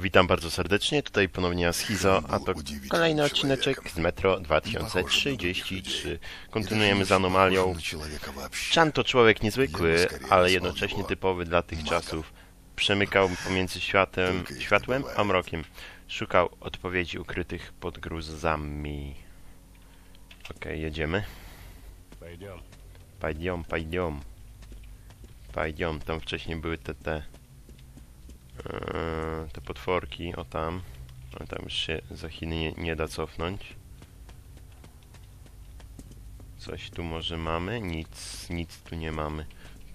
Witam bardzo serdecznie, tutaj ponownie Aschizo, a to kolejny odcineczek z Metro 2033. Kontynuujemy z anomalią. Chan to człowiek niezwykły, ale jednocześnie typowy dla tych czasów. Przemykał pomiędzy światem, światłem a mrokiem. Szukał odpowiedzi ukrytych pod gruzami. Okej, okay, jedziemy. Pajdiom, pajdiom. Pajdiom, tam wcześniej były te... te Eee, te potworki, o tam. Ale tam już się za Chiny nie, nie da cofnąć. Coś tu może mamy? Nic, nic tu nie mamy.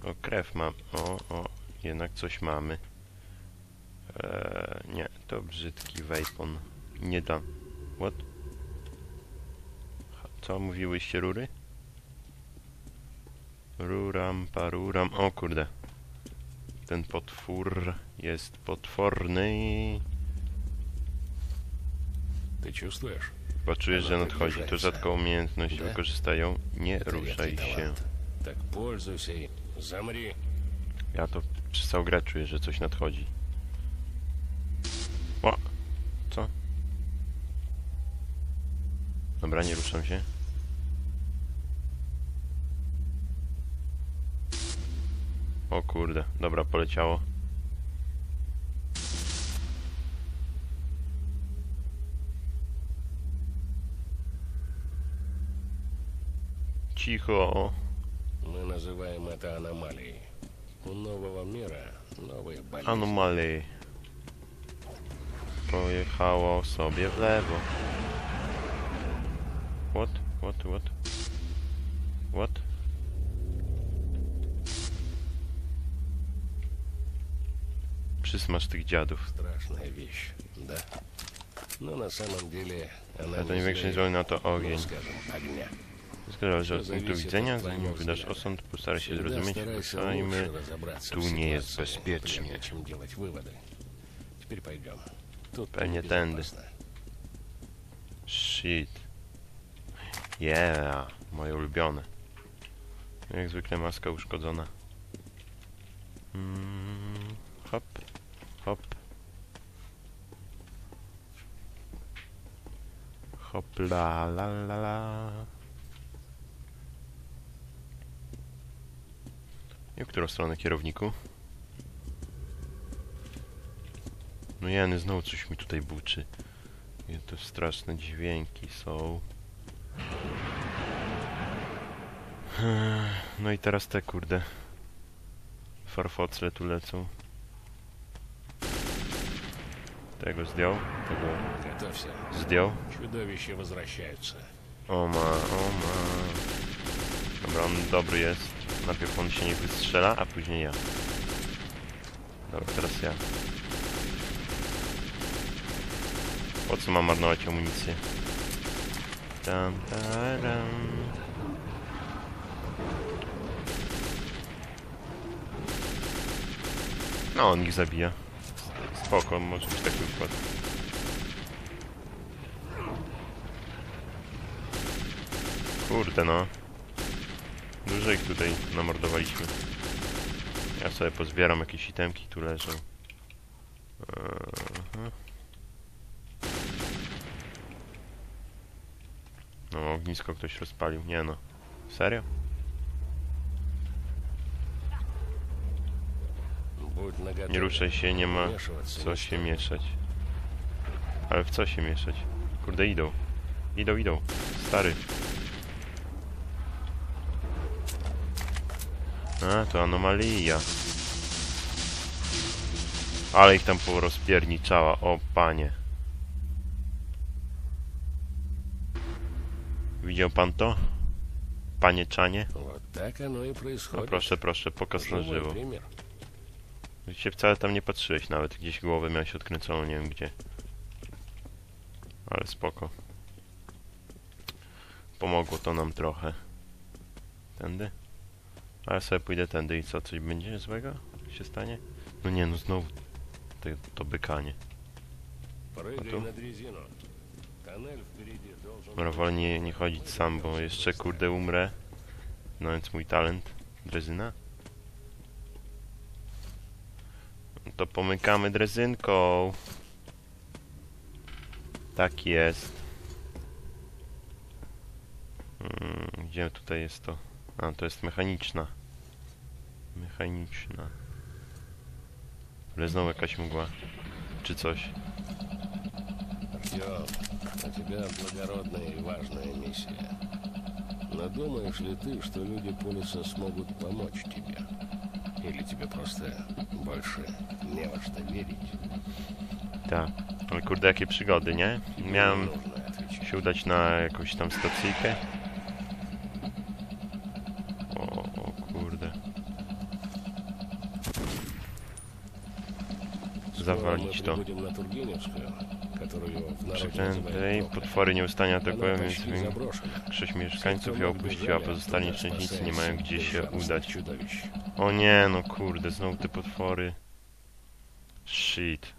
O, krew mam. O, o, jednak coś mamy. Eee, nie, to brzydki wejpon. Nie da. What? Ha- Co mówiłyście, rury? Ruram, paruram. O kurde. Ten potwór jest potworny. Ты чувствуешь? Poczujesz, że nadchodzi. To rzadko umiejętność Да. wykorzystają. Nie Это ruszaj редкий się. талант. Так пользуйся им. Замри. Ja to przez całą grę czuję, że coś nadchodzi. O! Co? Dobra, nie ruszam się. O kurde, dobra, poleciało. Cicho. Мы называем это аномалией. У нового мира новые болезни. Anomaly. Pojechało sobie w lewo. What? What? What? What? Przysmaż tych dziadów. Страшная вещь, да? Но на самом деле она A to не nie większy злее, wzgląd na to ну, ogień. скажем, огня. Zgadza, że od punktu widzenia, zanim wydasz osąd, postaraj się Всегда zrozumieć, старайся postajmy. лучше разобраться tu в nie jest ситуации, bezpiecznie. прежде чем делать выводы. Теперь пойдем. Тут Pewnie tędy. безопасно. Shit. Yeah, moje ulubione. Jak zwykle maska uszkodzona. Mm, hop, hop. Hop la la la la. I w którą stronę kierowniku? No jeny, znowu coś mi tutaj buczy. I to straszne dźwięki są. No i teraz te kurde. Farfocle tu lecą. Tego zdjął, tego Готовься. zdjął. Чудовища возвращаются. O ma, o ma. Dobra, on dobry jest. Najpierw on się nie wystrzela, a później ja. Dobra, teraz ja. Po co mam marnować amunicję? Tam, taram. No, on ich zabija. Spoko, może być taki układ. Kurde no. Dużo ich tutaj namordowaliśmy. Ja sobie pozbieram jakieś itemki, tu leżą. Aha. No, ognisko ktoś rozpalił. Nie no. Serio? Nie ruszaj się, nie ma co się mieszać. Ale w co się mieszać? Kurde, idą. Idą, idą. Stary. A, to anomalia. Ale ich tam porozpierniczała, o panie. Widział pan to? Panie Czanie? No, no proszę, proszę, pokaz na żywo. Się wcale tam nie patrzyłeś nawet, gdzieś głowę miałeś odkręconą, nie wiem gdzie. Ale spoko. Pomogło to nam trochę. Tędy? A ja sobie pójdę tędy i co, coś będzie złego się stanie? No nie, no znowu to, to bykanie. A tu? Dobra, nie, nie chodzić sam, bo jeszcze kurde umrę. No więc mój talent. Drezyna? To pomykamy drezynką. Tak jest. Mm, Gdzie tutaj jest to? A, to jest mechaniczna. Mechaniczna. Ale znowu jakaś mgła. Czy coś. Артем, у тебя благородная и важная миссия. Но думаешь ли ты, что люди Полиса смогут помочь тебе? Или тебе просто больше не во что верить? Tak. Ale kurde, jakie przygody, nie? Miałem Нужно отвечать. się udać na jakąś tam stacyjkę. O, o kurde. Скоро Zawalić мы to. прибудем на Тургеневскую, którą w narodzie Przeklętej, называют Прокопь. potwory nieustannie atakują, Она więc почти заброшена. większość mieszkańców ją opuściła, pozostali nieszczęśnicy nie mają gdzie się udać. Чудовищ. O nie, no kurde, znowu te potwory. Shit.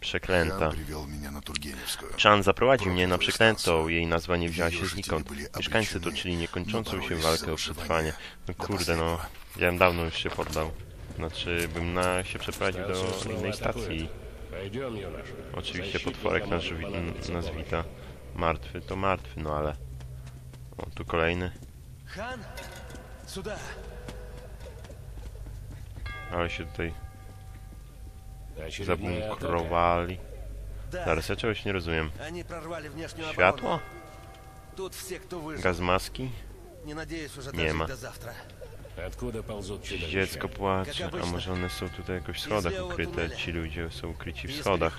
Przeklęta. Хан привел меня на Тургеневскую. Chan zaprowadził mnie na przeklętą, jej nazwa nie wzięła się znikąd. Mieszkańcy toczyli niekończącą się walkę o przetrwanie. No kurde, no, ja bym dawno już się poddał. Znaczy, bym na, się przeprowadził Станцию do снова innej атакуют. stacji. Пойдем, юноша. Oczywiście Защитникам potworek nas, может wi- понадобиться nas помощь. wita. Martwy to martwy, no ale... O, tu kolejny. Хан, сюда. Ale się tutaj zabunkrowali. Zaraz, ja czegoś nie rozumiem. Światło? Gaz maski? Nie ma. Dziecko płacze, a może one są tutaj jakoś w schodach ukryte? Ci ludzie są ukryci w schodach.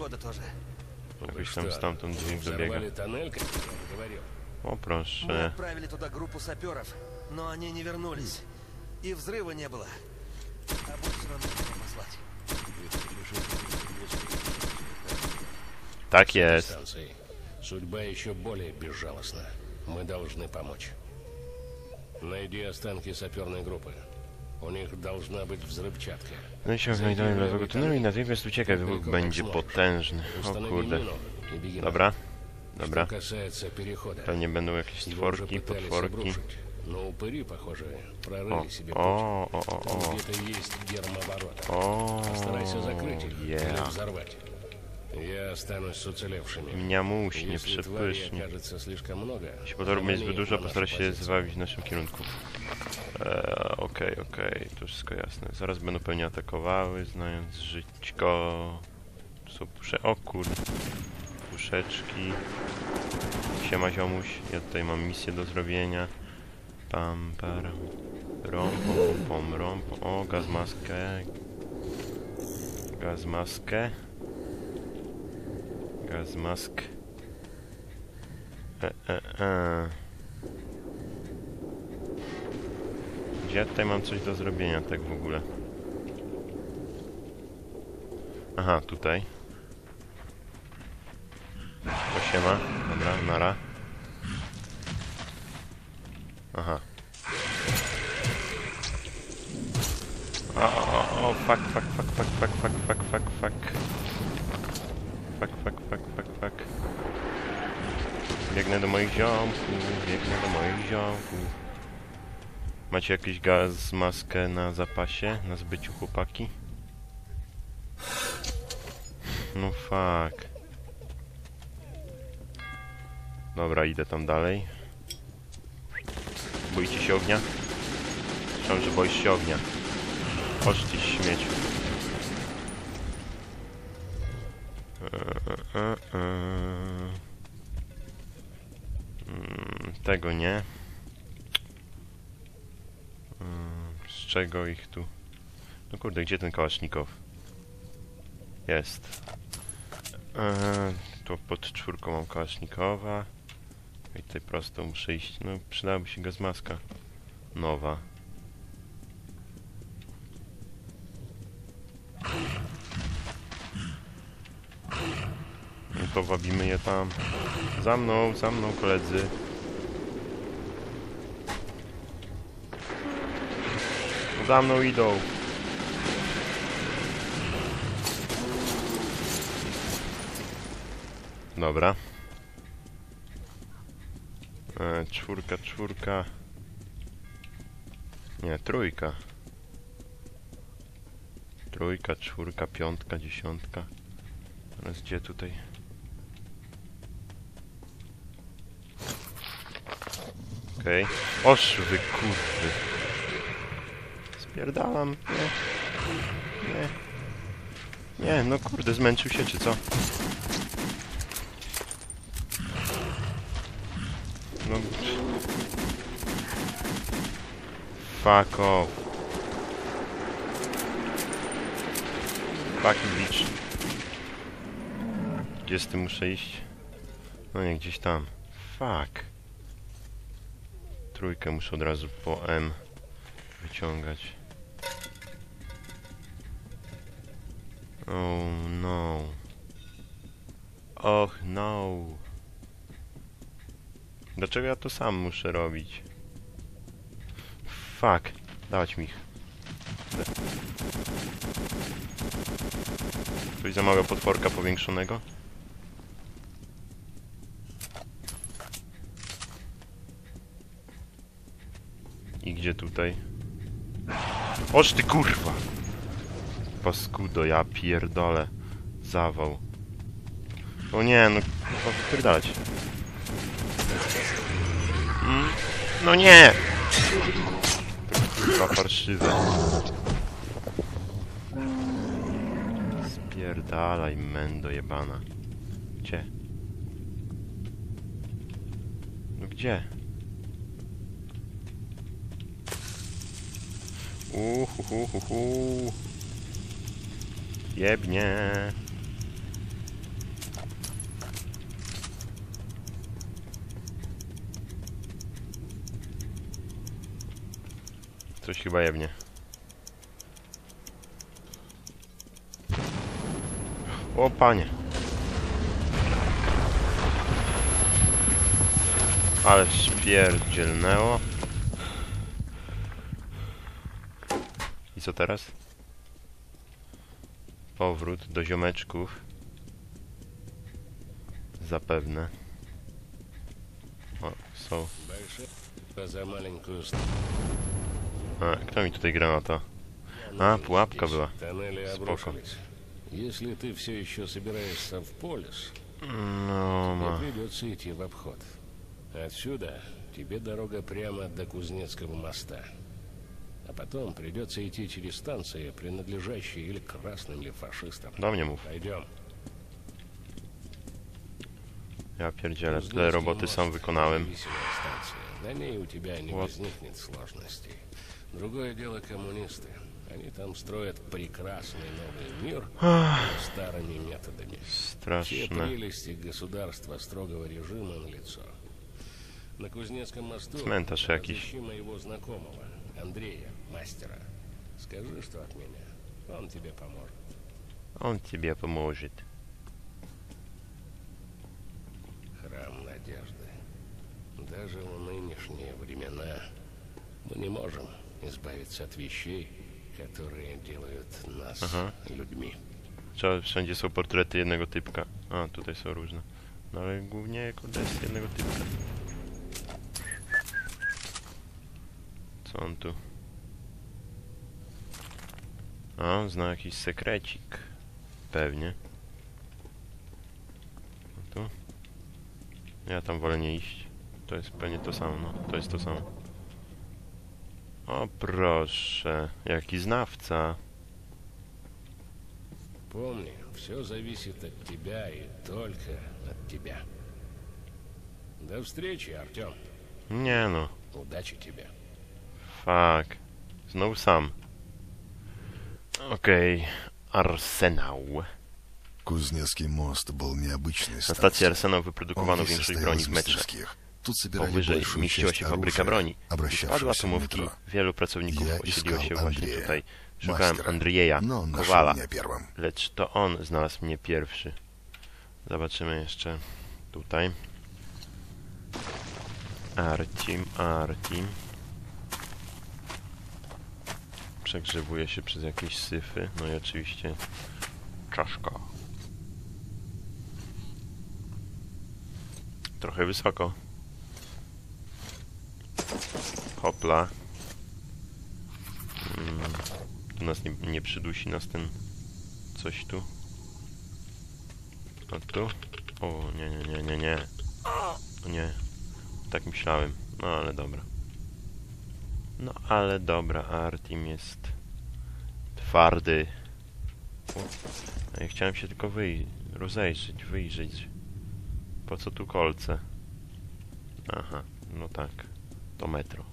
Jakoś tam stamtąd z nich dobiega. O proszę. Мы отправили туда вернулись. А больше нам некуда послать. Tak jest. станции. Судьба еще более безжалостна. Мы должны помочь. Найди останки саперной группы. У них должна być взрывчатка. No i się znajdują lewego tunelu i natychmiast uciekaj, wybuch będzie potężny. O Установи kurde. мину и беги Dobra, Что dobra. касается перехода, Pewnie będą jakieś его уже stworki, пытались potworki. обрушить, но упыри, похоже, O, прорыли себе путь. o, o, o, Там o. где-то есть гермоворота. O, Постарайся закрыть их или yeah. взорвать. Я останусь с уцелевшими. Меня muś, nie Если тварей przepysznie. окажется слишком много, Jeśli potworów będzie zbyt замани их dużo, на postaraj нашу się позицию. zwabić w naszym kierunku. Eee, okej, okej, to wszystko jasne. Zaraz będą pewnie atakowały, znając żyćko. Tu są pusze... O kurde. Puszeczki. Siema ziomuś, ja tutaj mam misję do zrobienia. Pam, param. Rom, pom, pom, rom, pom. O, gaz maskę. Gaz maskę. Gaz mask. E, e, e. Gdzie ja tutaj mam coś do zrobienia, tak w ogóle? Aha, tutaj. To się ma. Dobra, nara. Fuck, fuck, fuck, fuck. Biegnę do moich ziomków, biegnę do moich ziomków. Macie jakiś gaz, maskę na zapasie, na zbyciu chłopaki? No fuck. Dobra, idę tam dalej. Boicie się ognia? Słyszałem, że boisz się ognia. Ty śmieciu. Eee, eee. Mm, Tego nie. Mm, Z czego ich tu? No kurde, gdzie ten kałasznikow? Jest. Eee, tu pod czwórką mam kałasznikowa. I tutaj prosto muszę iść. No przydałaby się gazmaska. Nowa. No to wabimy je tam. Za mną, za mną koledzy. Za mną idą. Dobra. E, czwórka, czwórka. Nie, trójka. Trójka, czwórka, piątka, dziesiątka. Teraz gdzie tutaj? Okej. Oż wy kurwy. Spierdalam. Nie. Nie. Nie, no kurde, zmęczył się czy co? No. Fuck off. Fucking bitch. Gdzie z tym muszę iść? No nie, gdzieś tam. Fuck. Trójkę muszę od razu po M wyciągać. Oh no. Och no. Dlaczego ja to sam muszę robić? Fuck. Dawać mi ich. Coś za małego potworka powiększonego? I gdzie tutaj? Oż ty kurwa! Paskudo, ja pierdolę. Zawał. O nie, no kurwa wypierdalać. Mm, no nie! Kurwa farszywe. Spierdalaj, mendo jebana. Gdzie? No gdzie? Uhuhuhuhu. Jebnie. Coś chyba jebnie. O panie. Ale spierdzielnęło. I co teraz? Powrót do ziomeczków. Zapewne. O, są. Большая за маленькую A, kto mi tutaj granata? A, pułapka była. Тоннели Споко. обрушились. Если ты все еще собираешься в полис, No, мне ma. придется идти в обход. Отсюда тебе дорога прямо до Кузнецкого моста. А потом придется идти через станции, принадлежащие или красным, или фашистам. Do mnie mów. Пойдем. Ja pierdzielę, tyle roboty sam wykonałem. На ней у тебя не Вот. возникнет сложностей. Другое дело коммунисты. Они там строят прекрасный новый мир старыми методами. Все Straszne. прелести государства строгого режима на лицо. На Кузнецком мосту якийсь. разыщи моего знакомого, Андрея, мастера. Скажи, что от меня. Он тебе поможет. Он тебе поможет. Храм надежды. Даже в нынешние времена мы не можем избавиться от вещей, которые делают нас ага. людьми. Це всюди портрет одного типка. А, тут все оружно. Але гувня кудись одного типка. Це он тут. Co on tu? A, zna jakiś sekrecik. Pewnie. A tu? Ja tam wolę nie iść. To jest pewnie to samo, no. To jest to samo. O proszę, jaki znawca. Помни, все зависит от тебя и только от тебя. До встречи, Артем. Nie no. Удачи тебе. Fuck. Znowu sam. Okej. Arsenał. Кузнецкий мост был необычной Na stacji станцией. Arsenał Он wyprodukowano весь większość состоял broni из w metrze. мастерских. Тут собирали Powyżej большую mieściła часть się fabryka оружия, broni. Padły обращавшегося в atomówki. метро. Wielu pracowników Ja osiedliło się iskał właśnie Andrzeja, tutaj. Szukałem Mastera. Andrzeja Но он нашел Kowala, меня первым. lecz to on znalazł mnie pierwszy. Zobaczymy jeszcze tutaj. Artim, Artim. Przegrzewuje się przez jakieś syfy. No i oczywiście czaszka. Trochę wysoko. Hopla. Mm, tu nas nie, nie przydusi nas ten coś tu. A tu? O, nie, nie, nie, nie, nie. Nie. Tak myślałem. No ale dobra. No ale dobra, Artim jest twardy. O, a ja chciałem się tylko wyj rozejrzeć, wyjrzeć. Po co tu kolce? Aha, no tak. To metro.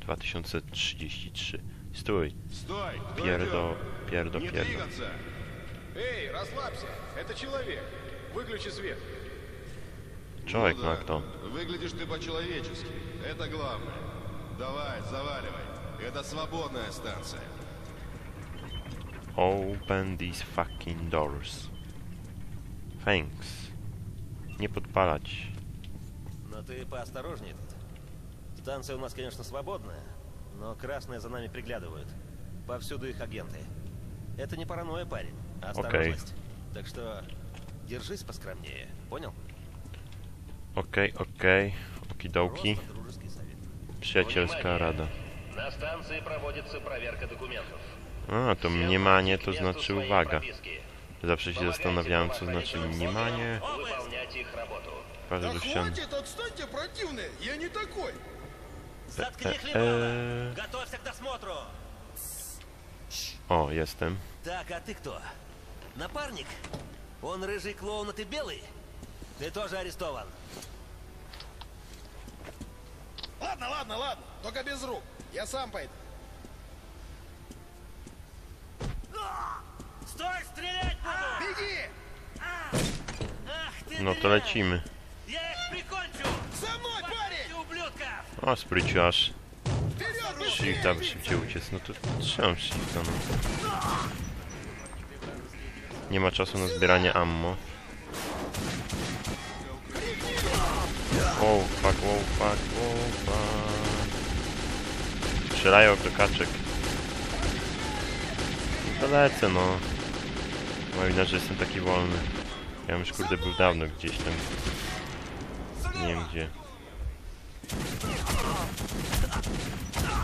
2033. Stój, Стой! pierdo, pierdo, Не pierdo. двигаться! Эй, расслабься! Это человек! Выключи свет! Człowiek Ну ma да, kto. Выглядишь ты по-человечески. Это главное. Давай, заваливай. Это свободная станция. Open these fucking doors. Thanks. Nie podpalać. Но ты поосторожнее тут. Станция у нас, конечно, свободная, но красные за нами приглядывают. Повсюду их агенты. Это не паранойя, парень, а осторожность. Так что держись поскромнее, понял? Okej, okej. Okidoki. Просто. Przyjacielska rada. На станции проводится проверка документов. A, to mniemanie to znaczy Свои uwaga. прописки. Zawsze się zastanawiałem, co znaczy mniemanie. Выполнять их работу. Twarzy do ściany. отстаньте, противные! Я не такой! Заткни Э, хлебало! э. Готовься к досмотру! O, jestem. Так, а ты кто? Напарник? Он рыжий клоун, а ты белый? Ты тоже арестован. Ладно, ладно, ладно. Только без рук. Я сам пойду. Стой, стрелять буду! Беги! Ах ты! Ну, Но трачими. Я их прикончу! Со мной, парень! Ублюдков! А, с причас. Всегда посетил, Ну Тут сам всегда. Нема czasu на zbieranie аммо. Wow, fuck, wow, fuck, wow, fuck. Strzelają do kaczek. No to lecę, no. Mam że jestem taki wolny. Ja już kurde był dawno gdzieś tam. Nie wiem gdzie.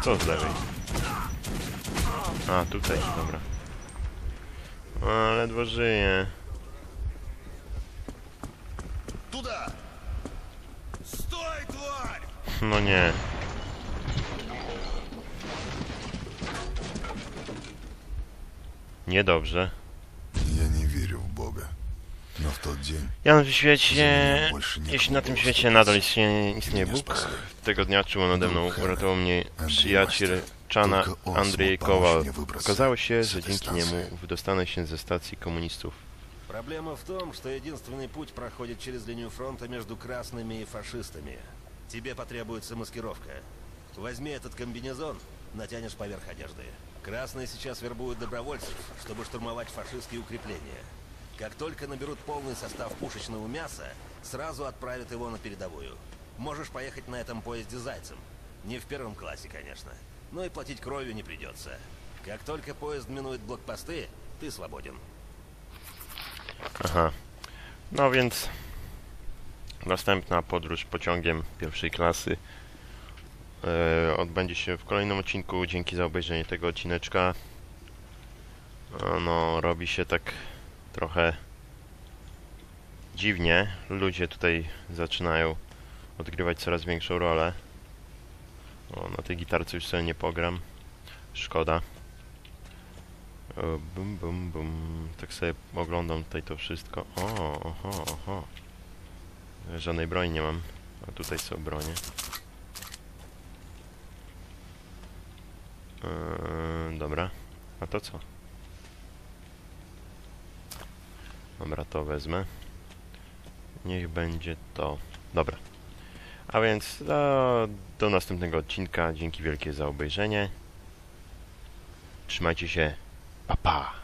Co z lewej? A, tutaj, dobra. A, ledwo żyje. No nie. Niedobrze. Я не верю в Бога. Но в тот день Ja na tym świecie, jeśli na tym świecie nadal istnieje, istnieje Bóg, tego dnia czuło nade mną, uratował mnie przyjaciel Czana Andrzej Kowal. Okazało się, że dzięki niemu wydostanę się ze stacji komunistów. Проблема в том, что единственный путь проходит через линию фронта между красными и фашистами. Тебе потребуется маскировка. Возьми этот комбинезон, натянешь поверх одежды. Красные сейчас вербуют добровольцев, чтобы штурмовать фашистские укрепления. Как только наберут полный состав пушечного мяса, сразу отправят его на передовую. Можешь поехать на этом поезде зайцем. Не в первом классе, конечно. Но и платить кровью не придется. Как только поезд минует блокпосты, ты свободен. Aha. No więc następna podróż pociągiem pierwszej klasy e, odbędzie się w kolejnym odcinku. Dzięki za obejrzenie tego odcineczka. No, robi się tak trochę dziwnie. Ludzie tutaj zaczynają odgrywać coraz większą rolę. O, na tej gitarce już sobie nie pogram. Szkoda. O, bum, bum, bum. Tak sobie oglądam tutaj to wszystko. O, oho, oho. Żadnej broni nie mam. A tutaj są bronie. Eee, dobra. A to co? Dobra, to wezmę. Niech będzie to. Dobra. A więc do, do następnego odcinka. Dzięki wielkie za obejrzenie. Trzymajcie się. Pa, pa.